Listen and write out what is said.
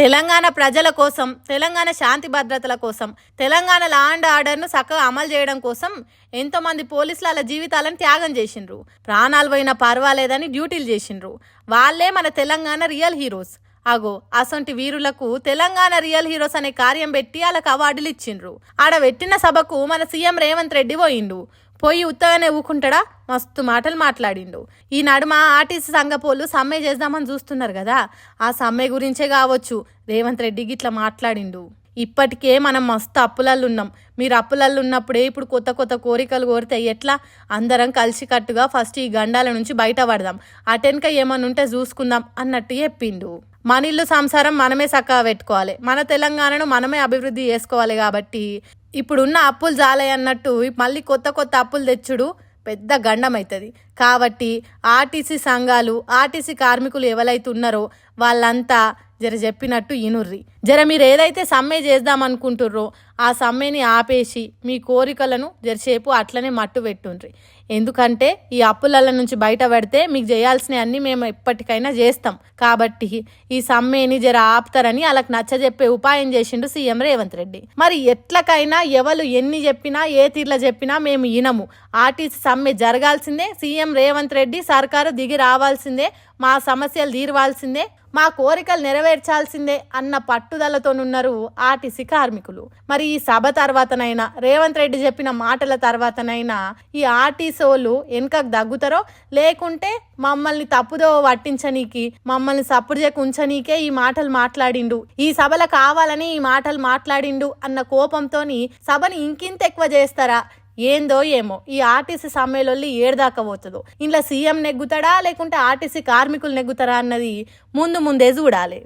తెలంగాణ ప్రజల కోసం తెలంగాణ శాంతి భద్రతల కోసం తెలంగాణ లా అండ్ ఆర్డర్ను చక్కగా అమలు చేయడం కోసం ఎంతోమంది పోలీసులు వాళ్ళ జీవితాలను త్యాగం చేసిండ్రు. ప్రాణాలు పోయినా పర్వాలేదని డ్యూటీలు చేసిండ్రు. వాళ్ళే మన తెలంగాణ రియల్ హీరోస్. అగో అసొంటి వీరులకు తెలంగాణ రియల్ హీరోస్ అనే కార్యం పెట్టి వాళ్ళకి అవార్డులు ఇచ్చిండ్రు. ఆడ పెట్టిన సభకు మన సీఎం రేవంత్ రెడ్డి పోయిండు. పోయి ఉత్తగానే ఊకుంటాడా? మస్తు మాటలు మాట్లాడిండు. ఈ నడుమ ఆర్టీసీ సంఘపోలు సమ్మె చేద్దామని చూస్తున్నారు కదా. ఆ సమ్మె గురించే కావచ్చు రేవంత్ రెడ్డి గిట్లా మాట్లాడిండు. ఇప్పటికే మనం మస్తు అప్పులల్లో ఉన్నాం మీరు అప్పులల్లో ఉన్నప్పుడే ఇప్పుడు కొత్త కొత్త కోరికలు కోరితే ఎట్లా? అందరం కలిసికట్టుగా ఫస్ట్ ఈ గండాల నుంచి బయట పడదాం అటెన్క ఏమన్నా ఉంటే చూసుకుందాం అన్నట్టు చెప్పిండు. మన ఇల్లు సంసారం మనమే చక్కగా పెట్టుకోవాలి. మన తెలంగాణను మనమే అభివృద్ధి చేసుకోవాలి కాబట్టి ఇప్పుడున్న అప్పులు జాలే అన్నట్టు మళ్ళీ కొత్త కొత్త అప్పులు తెచ్చుడు పెద్ద గండం అవుతుంది కాబట్టి ఆర్టీసీ సంఘాలు ఆర్టీసీ కార్మికులు ఎవరైతే ఉన్నారో వాళ్ళంతా జర చెప్పినట్టు ఇనుర్రి. జర మీరు ఏదైతే సమ్మె చేద్దాం అనుకుంటుర్రో ఆ సమ్మెని ఆపేసి మీ కోరికలను జరసేపు అట్లనే మట్టు పెట్టుండ్రి. ఎందుకంటే ఈ అప్పుల నుంచి బయట పడితే మీకు చేయాల్సినవి అన్నీ మేము ఎప్పటికైనా చేస్తాం. కాబట్టి ఈ సమ్మెని జర ఆపుతారని వాళ్ళకి నచ్చజెప్పే ఉపాయం చేసిండు సీఎం రేవంత్ రెడ్డి. మరి ఎట్లకైనా ఎవరు ఎన్ని చెప్పినా ఏ తీర్ల చెప్పినా మేము ఇనము. ఆర్టీసీ సమ్మె జరగాల్సిందే సీఎం రేవంత్ రెడ్డి సర్కారు దిగి రావాల్సిందే మా సమస్యలు తీరవాల్సిందే మా కోరికలు నెరవేర్చాల్సిందే అన్న పట్టుదలతోనున్నారు ఆర్టీసీ కార్మికులు. మరి ఈ సభ తర్వాతనైనా రేవంత్ రెడ్డి చెప్పిన మాటల తర్వాతనైనా ఈ ఆర్టీసీ వాళ్ళు వెనుకకు దగ్గుతారో? లేకుంటే మమ్మల్ని తప్పుదో పట్టించనీకి మమ్మల్ని సపోర్ట్ చేయకు ఉంచనీకే ఈ మాటలు మాట్లాడిండు. ఈ సభల కావాలని ఈ మాటలు మాట్లాడిండు అన్న కోపంతోని సభని ఇంకింత ఎక్కువ చేస్తారా? ఏందో ఏమో ఈ ఆర్టీసీ సమ్మెలొల్లి ఏడదాకా పోతుందో. ఇంట్లో సీఎం నెగ్గుతాడా లేకుంటే ఆర్టీసీ కార్మికులు నెగ్గుతారా అన్నది ముందు ముందే చూడాలి.